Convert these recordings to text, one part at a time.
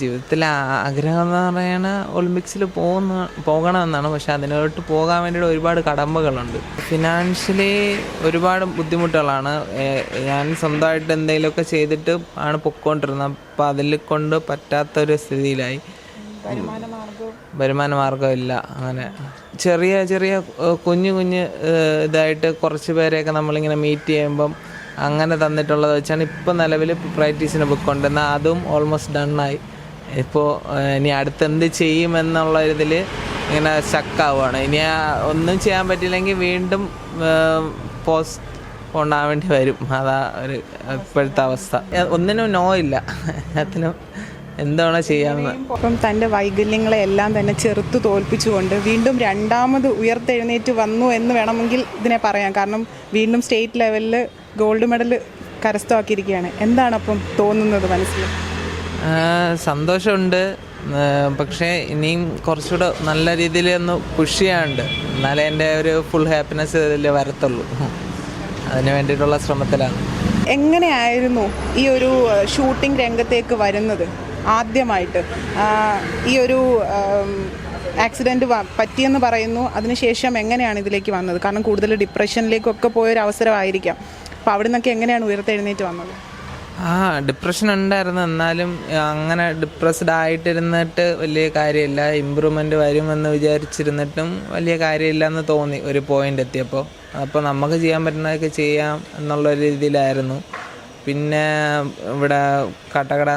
ജീവിതത്തിലെ ആഗ്രഹം എന്ന് പറയണ ഒളിമ്പിക്സിൽ പോകുന്ന പോകണമെന്നാണ്. പക്ഷെ അതിനോട്ട് പോകാൻ വേണ്ടിയിട്ട് ഒരുപാട് കടമ്പകളുണ്ട്. ഫിനാൻഷ്യലി ഒരുപാട് ബുദ്ധിമുട്ടുകളാണ്. ഞാൻ സ്വന്തമായിട്ട് എന്തെങ്കിലുമൊക്കെ ചെയ്തിട്ട് ആണ് പൊക്കോണ്ടിരുന്നത് അപ്പോൾ അതിൽ കൊണ്ട് പറ്റാത്തൊരു സ്ഥിതിയിലായി. വരുമാന മാർഗമില്ല അങ്ങനെ ചെറിയ ചെറിയ കുഞ്ഞു കുഞ്ഞ് ഇതായിട്ട് കുറച്ച് പേരെയൊക്കെ നമ്മളിങ്ങനെ മീറ്റ് ചെയ്യുമ്പം അങ്ങനെ തന്നിട്ടുള്ളത് വെച്ചാണ് ഇപ്പം നിലവിൽ പ്രാക്ടീസിന് ബുക്ക് എന്നാൽ അതും ഓൾമോസ്റ്റ് ഡണ്ണായി ഇപ്പോൾ ഇനി അടുത്ത് എന്ത് ചെയ്യുമെന്നുള്ള ഇതിൽ ഇങ്ങനെ സ്റ്റക്കാവുകയാണ് ഇനി ഒന്നും ചെയ്യാൻ പറ്റില്ലെങ്കിൽ വീണ്ടും പോസ്റ്റ് കൊണ്ടാൻ വേണ്ടി വരും. അതാ ഒരു ഇപ്പോഴത്തെ അവസ്ഥ. ഒന്നിനും നോ ഇല്ല. എല്ലാത്തിനും എന്താണ് ചെയ്യാമെന്ന് അപ്പം തന്റെ വൈകല്യങ്ങളെ എല്ലാം തന്നെ ചെറുത്തു തോൽപ്പിച്ചുകൊണ്ട് വീണ്ടും രണ്ടാമത് ഉയർത്തെഴുന്നേറ്റ് വന്നു എന്ന് വേണമെങ്കിൽ ഇതിനെ പറയാം. കാരണം വീണ്ടും സ്റ്റേറ്റ് ലെവലിൽ ഗോൾഡ് മെഡൽ കരസ്ഥമാക്കിയിരിക്കുകയാണ്. എന്താണ് അപ്പം തോന്നുന്നത് മനസ്സിൽ? സന്തോഷമുണ്ട്. പക്ഷേ ഇനിയും കുറച്ചുകൂടെ നല്ല രീതിയിൽ ഒന്ന് പുഷ് ചെയ്യാനുണ്ട്. എന്നാലേ എന്റെ ഒരു ഫുൾ ഹാപ്പിനെസ് ഇതിൽ വരത്തുള്ളൂ. അതിന് വേണ്ടിയിട്ടുള്ള ശ്രമത്തിലാണ്. എങ്ങനെയായിരുന്നു ഈ ഒരു ഷൂട്ടിംഗ് രംഗത്തേക്ക് വരുന്നത് ആദ്യമായിട്ട്? ഈ ഒരു ആക്സിഡന്റ് പറ്റിയെന്ന് പറയുന്നു. അതിനുശേഷം എങ്ങനെയാണ് ഇതിലേക്ക് വന്നത്? കാരണം കൂടുതൽ ഡിപ്രഷനിലേക്കൊക്കെ പോയൊരു അവസരമായിരിക്കാം അപ്പോൾ അവിടെ നിന്നൊക്കെ എങ്ങനെയാണ് ഉയർത്തെഴുന്നേറ്റ് വന്നത്? ആ ഡിപ്രഷൻ ഉണ്ടായിരുന്നു. എന്നാലും അങ്ങനെ ഡിപ്രസ്ഡ് ആയിട്ടിരുന്നിട്ട് വലിയ കാര്യമില്ല. ഇമ്പ്രൂവ്മെന്റ് വരുമെന്ന് വിചാരിച്ചിരുന്നിട്ടും വലിയ കാര്യമില്ല എന്ന് തോന്നി ഒരു പോയിന്റ് എത്തിയപ്പോൾ. അപ്പോൾ നമുക്ക് ചെയ്യാൻ പറ്റുന്നതൊക്കെ ചെയ്യാം എന്നുള്ള രീതിയിലായിരുന്നു. പിന്നെ ഇവിടെ കട്ടകട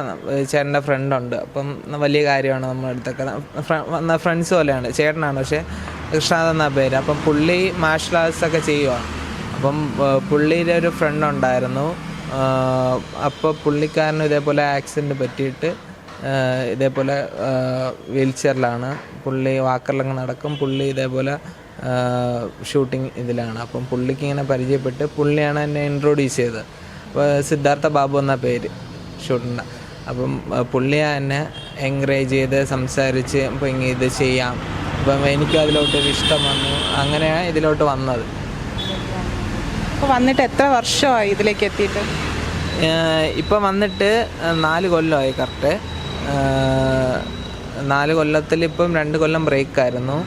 ചേട്ടന്റെ ഫ്രണ്ടുണ്ട് അപ്പം വലിയ കാര്യമാണ് നമ്മുടെ അടുത്തൊക്കെ. ഫ്രണ്ട്സ് പോലെയാണ്. ചേട്ടനാണ് പക്ഷേ കൃഷ്ണനാഥ് എന്നാ പേര്. അപ്പം പുള്ളി മാർഷൽ ആർട്സ് ഒക്കെ ചെയ്യുവാണ് അപ്പം പുള്ളിയുടെ ഒരു ഫ്രണ്ട് ഉണ്ടായിരുന്നു. അപ്പോൾ പുള്ളിക്കാരന് ഇതേപോലെ ആക്സിഡന്റ് പറ്റിയിട്ട് ഇതേപോലെ വീൽ ചെയറിലാണ് പുള്ളി വാക്കറിലങ്ങ് നടക്കും. പുള്ളി ഇതേപോലെ ഷൂട്ടിംഗ് ഇതിലാണ്. അപ്പം പുള്ളിക്ക് ഇങ്ങനെ പരിചയപ്പെട്ട് പുള്ളിയാണ് എന്നെ ഇൻട്രൊഡ്യൂസ് ചെയ്തത്. അപ്പോൾ സിദ്ധാർത്ഥ ബാബു എന്ന പേര് ഷൂട്ടിന്റെ അപ്പം പുള്ളിയാണ് പുള്ളിയാ എന്നെ എൻകറേജ് ചെയ്ത് സംസാരിച്ച് ഇങ്ങനെ ഇത് ചെയ്യാം. അപ്പം എനിക്കും അതിലോട്ടൊരു ഇഷ്ടം വന്നു. അങ്ങനെയാണ് ഇതിലോട്ട് വന്നത്. അപ്പോൾ വന്നിട്ട് എത്ര വർഷമായി ഇതിലേക്ക് എത്തിയിട്ട്? ഇപ്പം വന്നിട്ട് നാല് കൊല്ലമായി കറക്റ്റ്. നാല് കൊല്ലത്തിൽ ഇപ്പം രണ്ട് കൊല്ലം ബ്രേക്ക് ആയിരുന്നു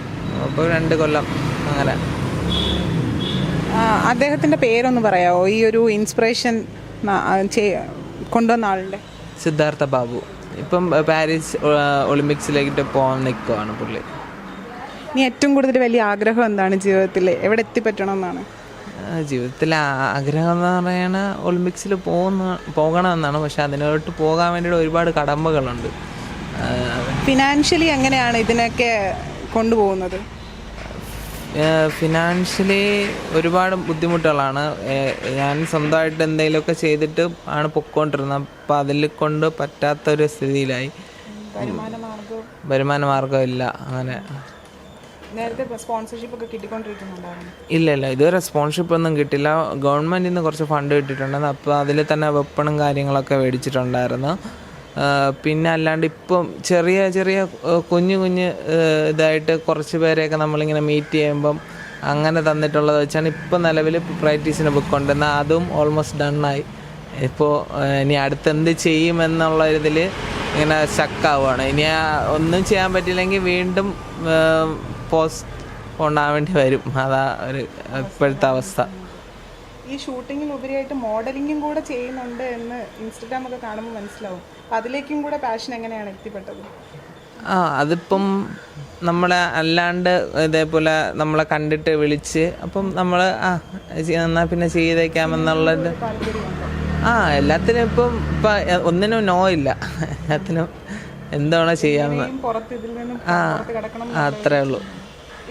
അപ്പോൾ രണ്ട് കൊല്ലം അങ്ങനെ. അദ്ദേഹത്തിന്റെ പേരൊന്ന് പറയാമോ ഈ ഒരു ഇൻസ്പിറേഷൻ കൊണ്ടുവന്ന ആളുടെ. സിദ്ധാർത്ഥ ബാബു. ഇപ്പം പാരീസ് ഒളിമ്പിക്സിലേക്ക് പോകാൻ നിൽക്കുവാണ് പുള്ളി. ഇനി ഏറ്റവും കൂടുതൽ വലിയ ആഗ്രഹം എന്താണ് ജീവിതത്തിൽ? എവിടെ എത്തിപ്പറ്റണം ആ- ആഗ്രഹം എന്ന് പറയണ ഒളിമ്പിക്സിൽ പോകുന്ന പോകണമെന്നാണ്. പക്ഷെ അതിനോട്ട് പോകാൻ വേണ്ടിയിട്ട് ഒരുപാട് കടമ്പകളുണ്ട്. ഫിനാൻഷ്യലി എങ്ങനെയാണ് ഇതിനൊക്കെ കൊണ്ടുപോകുന്നത്? ഫിനാൻഷ്യലി ഒരുപാട് ബുദ്ധിമുട്ടുകളാണ്. ഞാൻ സ്വന്തമായിട്ട് എന്തെങ്കിലുമൊക്കെ ചെയ്തിട്ട് ആണ് പൊക്കോണ്ടിരുന്നത്. അപ്പം അതിൽ കൊണ്ട് പറ്റാത്തൊരു സ്ഥിതിയിലായി. വരുമാന മാർഗമില്ല. അങ്ങനെ. സ്പോൺസർഷിപ്പ് ഒക്കെ ഇല്ല ഇല്ല. ഇതുവരെ സ്പോൺസർഷിപ്പ് ഒന്നും കിട്ടില്ല. ഗവൺമെന്റിൽ നിന്ന് കുറച്ച് ഫണ്ട് കിട്ടിയിട്ടുണ്ട്. അപ്പോൾ അതിൽ തന്നെ വെപ്പണും കാര്യങ്ങളൊക്കെ മേടിച്ചിട്ടുണ്ടായിരുന്നു. പിന്നെ അല്ലാണ്ട് ഇപ്പം ചെറിയ ചെറിയ കുഞ്ഞു കുഞ്ഞു കുഞ്ഞ് ഇതായിട്ട് കുറച്ച് പേരെയൊക്കെ നമ്മളിങ്ങനെ മീറ്റ് ചെയ്യുമ്പം അങ്ങനെ തന്നിട്ടുള്ളത് വെച്ചാണ് ഇപ്പം നിലവിൽ പ്രാക്ടീസിന് ബുക്ക് ഉണ്ടെന്നാൽ അതും ഓൾമോസ്റ്റ് ഡണ്ണായി ഇപ്പോൾ ഇനി അടുത്ത് എന്ത് ചെയ്യുമെന്നുള്ള ഇതിൽ ഇങ്ങനെ സ്റ്റക്കാവുകയാണ് ഇനി ഒന്നും ചെയ്യാൻ പറ്റില്ലെങ്കിൽ വീണ്ടും പോസ്റ്റ് കൊണ്ടാകാൻ വേണ്ടി വരും. അതാ ഒരു ഇപ്പോഴത്തെ അവസ്ഥ. ഈ ഷൂട്ടിങ്ങിൽ ഉപരിയായിട്ട് മോഡലിങ്ങും കൂടെ ചെയ്യുന്നുണ്ട് എന്ന് ഇൻസ്റ്റഗ്രാം ഒക്കെ കാണുമ്പോൾ മനസ്സിലാവും. അതിലേക്കും കൂടെ പാഷൻ എങ്ങനെയാണ് എത്തിപ്പെട്ടത്? ആ അതിപ്പം നമ്മളെ അല്ലാണ്ട് ഇതേപോലെ നമ്മളെ കണ്ടിട്ട് വിളിച്ച് അപ്പം നമ്മൾ ആ എന്നാൽ പിന്നെ പിന്നെ ചെയ്തേക്കാമെന്നുള്ളത്. ആ എല്ലാത്തിനും ഇപ്പം ഇപ്പം ഒന്നിനും നോ ഇല്ല. എല്ലാത്തിനും എന്താണോ ചെയ്യാമെന്ന് ആ, അത്രേ ഉള്ളൂ.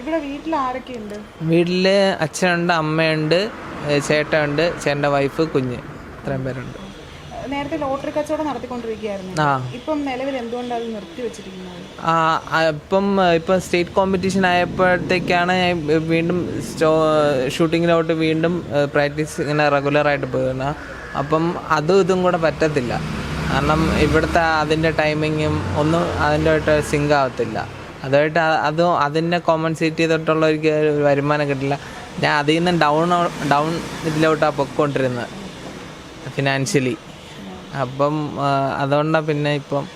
ഇവിടെ വീട്ടിൽ ആരൊക്കെയുണ്ട് വീട്ടിൽ അച്ഛനുണ്ട് അമ്മയുണ്ട് ചേട്ടനുണ്ട് ചേട്ടന്റെ വൈഫ് കുഞ്ഞ്. ഇത്രയും പേരുണ്ട്. നേരത്തെ ലോട്ടറി കച്ചവടം നടത്തിക്കൊണ്ടിരിക്കുകയായിരുന്നു. ഇപ്പം നിലവിൽ എന്തുകൊണ്ടാണ് അത് നിർത്തി വെച്ചിരിക്കുന്നത്? ആ, ഇപ്പം ഇപ്പം സ്റ്റേറ്റ് കോമ്പറ്റീഷൻ ആയപ്പോഴത്തേക്കാണ് വീണ്ടും ഷൂട്ടിങ്ങിലോട്ട് വീണ്ടും പ്രാക്ടീസ് ഇങ്ങനെ റെഗുലറായിട്ട് പോകുന്നത് അപ്പം അതും ഇതും കൂടെ പറ്റത്തില്ല. കാരണം ഇവിടുത്തെ അതിന്റെ ടൈമിങ്ങും ഒന്നും അതിന്റെ ആയിട്ട് സിങ്ക് ആവത്തില്ല. അതുമായിട്ട് അ- അതും അതിന്റെ കോമ്പൻസേറ്റ് ചെയ്തിട്ടുള്ള ഒരു വരുമാനം കിട്ടില്ല. ഞാൻ അതിൽ നിന്ന് ഡൗൺ ഡൗൺ ഇതിലോട്ടാണ് പൊയ്ക്കൊണ്ടിരുന്നത്. ഫിനാൻഷ്യലി അപ്പം അതുകൊണ്ടാണ് പിന്നെ ഇപ്പം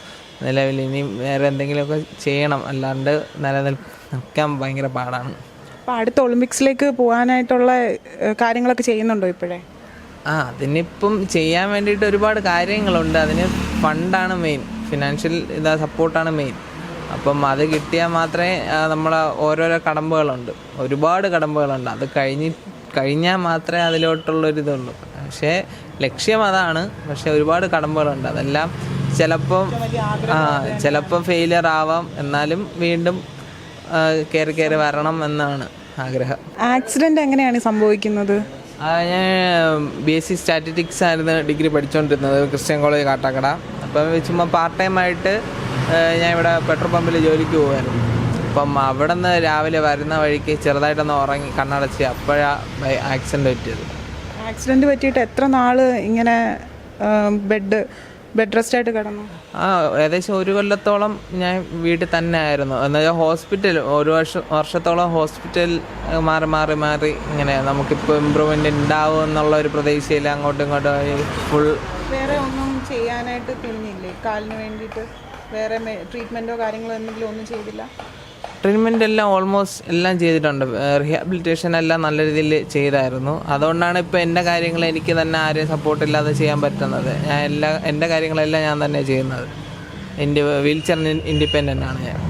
നിലവിൽ ഇനി വേറെ എന്തെങ്കിലുമൊക്കെ ചെയ്യണം. അല്ലാണ്ട് നിലനിൽക്കാൻ ഭയങ്കര പാടാണ്. അപ്പോൾ അടുത്ത ഒളിമ്പിക്സിലേക്ക് പോകാനായിട്ടുള്ള കാര്യങ്ങളൊക്കെ ചെയ്യുന്നുണ്ടോ ഇപ്പോഴേ? ആ അതിനിപ്പം ചെയ്യാൻ വേണ്ടിയിട്ട് ഒരുപാട് കാര്യങ്ങളുണ്ട്. അതിന് ഫണ്ടാണ് മെയിൻ ഫിനാൻഷ്യൽ ഇതാ സപ്പോർട്ടാണ് മെയിൻ അപ്പം അത് കിട്ടിയാൽ മാത്രമേ നമ്മളെ ഓരോരോ കടമ്പകളുണ്ട്. ഒരുപാട് കടമ്പകളുണ്ട്. അത് കഴിഞ്ഞ് കഴിഞ്ഞാൽ മാത്രമേ അതിലോട്ടുള്ളൊരിതുള്ളൂ. പക്ഷേ ലക്ഷ്യം അതാണ്. പക്ഷേ ഒരുപാട് കടമ്പകളുണ്ട്. അതെല്ലാം ചിലപ്പം ആ ചിലപ്പം ഫെയിലിയർ ആവാം. എന്നാലും വീണ്ടും കയറി കയറി വരണം എന്നാണ് ആഗ്രഹം. ആക്സിഡന്റ് എങ്ങനെയാണ് സംഭവിക്കുന്നത്? ഞാൻ ബി എസ് സി സ്റ്റാറ്റിറ്റിക്സ് ആയിരുന്നു ഡിഗ്രി പഠിച്ചുകൊണ്ടിരുന്നത് ക്രിസ്ത്യൻ കോളേജ് കാട്ടാക്കട. അപ്പം ചുമ്മാ പാർട്ട് ടൈം ആയിട്ട് ഞാൻ ഇവിടെ പെട്രോൾ പമ്പിൽ ജോലിക്ക് പോകുമായിരുന്നു അപ്പം അവിടെ നിന്ന് രാവിലെ വരുന്ന വഴിക്ക് ചെറുതായിട്ടൊന്ന് ഉറങ്ങി കണ്ണടച്ച് അപ്പോഴാണ് ആക്സിഡന്റ് പറ്റിയത്. ആക്സിഡന്റ് പറ്റിയിട്ട് എത്ര നാൾ ഇങ്ങനെ ബെഡ് ബെഡ് റെസ്റ്റ് ആയിട്ട് കിടന്നു? ആ ഏകദേശം ഒരു കൊല്ലത്തോളം ഞാൻ വീട്ടിൽ തന്നെ ആയിരുന്നു എന്നുവെച്ചാൽ ഹോസ്പിറ്റൽ ഒരു വർഷം വർഷത്തോളം ഹോസ്പിറ്റൽ മാറി മാറി മാറി ഇങ്ങനെ നമുക്കിപ്പോൾ ഇമ്പ്രൂവ്മെന്റ് ഉണ്ടാവും എന്നുള്ള ഒരു പ്രതീക്ഷയിൽ അങ്ങോട്ടും ഇങ്ങോട്ടും. ഫുൾ വേറെ ഒന്നും ചെയ്യാനായിട്ട് തുനിഞ്ഞില്ലേ കാലിന് വേണ്ടിയിട്ട്? വേറെ ട്രീറ്റ്മെന്റോ കാര്യങ്ങളോ എന്തെങ്കിലും ഒന്നും ചെയ്തില്ല? ട്രീറ്റ്മെന്റ് എല്ലാം ഓൾമോസ്റ്റ് എല്ലാം ചെയ്തിട്ടുണ്ട്. റീഹാബിലിറ്റേഷൻ എല്ലാം നല്ല രീതിയിൽ ചെയ്തായിരുന്നു. അതുകൊണ്ടാണ് ഇപ്പോൾ എന്റെ കാര്യങ്ങൾ എനിക്ക് തന്നെ ആരെയും സപ്പോർട്ടില്ലാതെ ചെയ്യാൻ പറ്റുന്നത്. ഞാൻ എല്ലാ എന്റെ കാര്യങ്ങളെല്ലാം ഞാൻ തന്നെ ചെയ്യുന്നത്. എന്റെ വീൽ ചെയർ ഇൻഡിപെൻഡന്റ് ആണ് ഞാൻ.